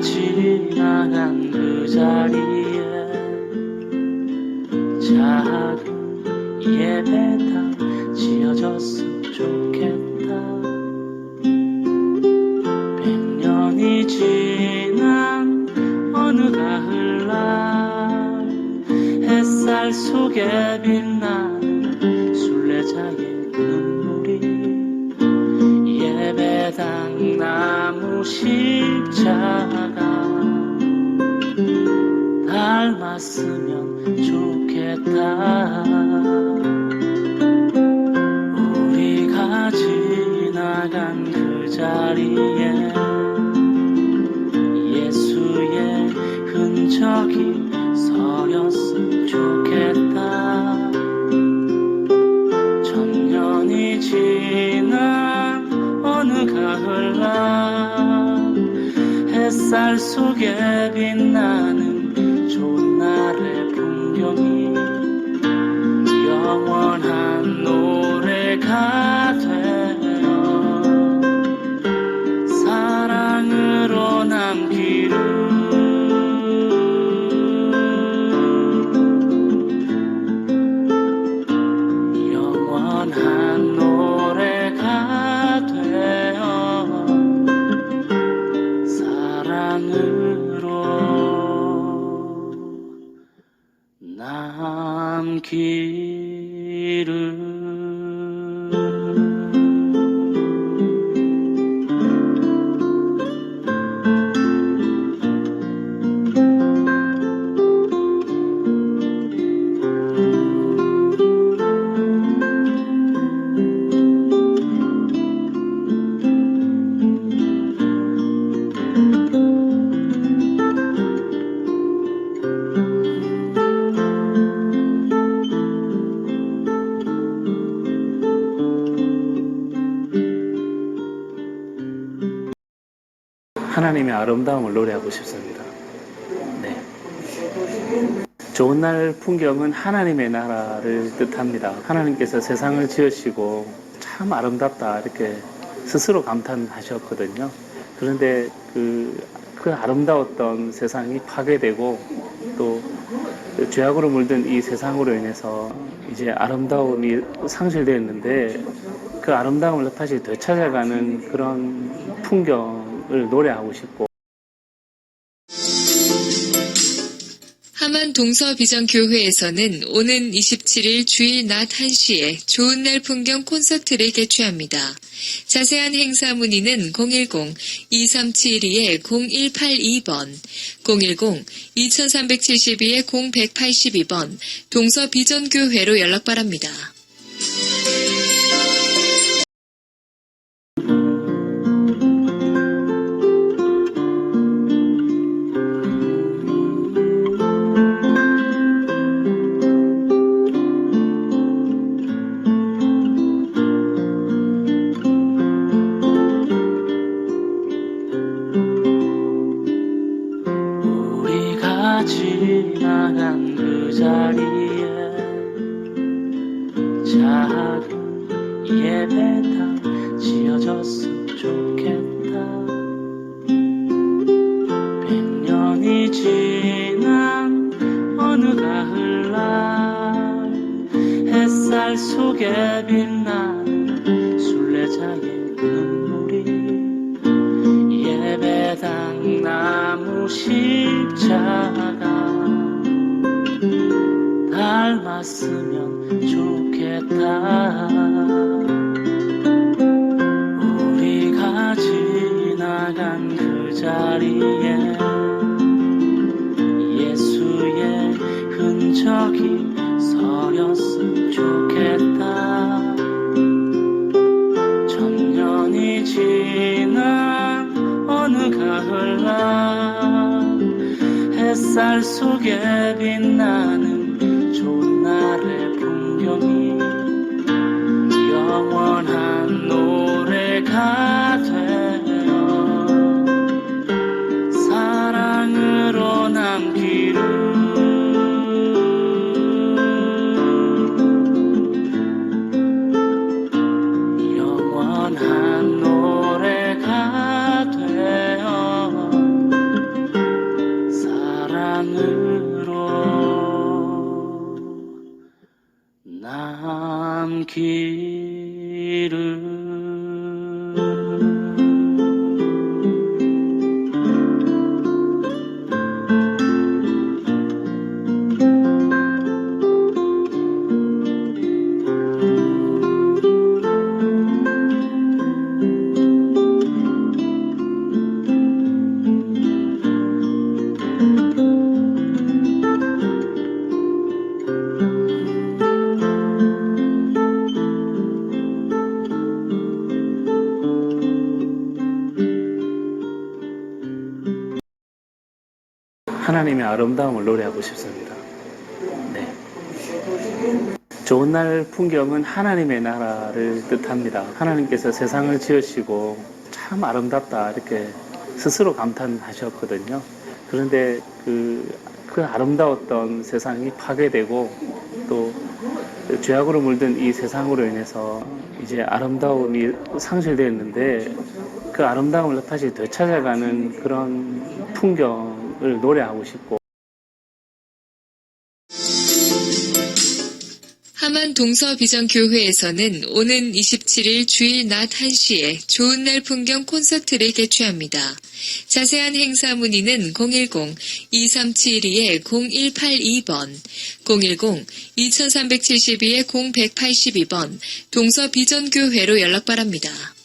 지나간 그 자리에 작은 예배당 지어졌으면 좋겠다. 백년이 지난 어느 가을날 햇살 속에 빛 십자가 닮았으면 좋겠다. 우리가 지나간 그 자리에 예수의 흔적이 서렸으면 좋겠다. 천년이 지난 어느 가을날 햇살 속에 빛나는 좋은 날의 풍경이 영원한 노래가 하나님의 아름다움을 노래하고 싶습니다. 네. 좋은 날 풍경은 하나님의 나라를 뜻합니다. 하나님께서 세상을 지으시고 참 아름답다 이렇게 스스로 감탄하셨거든요. 그런데 그, 그 아름다웠던 세상이 파괴되고 또 죄악으로 물든 이 세상으로 인해서 이제 아름다움이 상실되었는데 그 아름다움을 다시 되찾아가는 그런 풍경 을 노래하고 싶고 하만 동서비전교회에서는 오는 27일 주일 낮 1시에 좋은 날 풍경 콘서트를 개최합니다. 자세한 행사 문의는 010-2372-0182번, 010-2372-0182번, 동서비전교회로 연락 바랍니다. 자리에 작은 예배당 지어졌으면 좋겠다. 백년이 지난 어느 가을날 햇살 속에 빛 햇살 속에 빛나는 하나님의 아름다움을 노래하고 싶습니다. 네. 좋은 날 풍경은 하나님의 나라를 뜻합니다. 하나님께서 세상을 지으시고 참 아름답다 이렇게 스스로 감탄하셨거든요. 그런데 그, 그 아름다웠던 세상이 파괴되고 또 죄악으로 물든 이 세상으로 인해서 이제 아름다움이 상실되었는데 그 아름다움을 다시 되찾아가는 그런 풍경 을 노래하고 싶고 하만 동서비전교회에서는 오는 27일 주일 낮 1시에 좋은 날 풍경 콘서트를 개최합니다. 자세한 행사 문의는 010-2372-0182번, 010-2372-0182번 동서비전교회로 연락 바랍니다.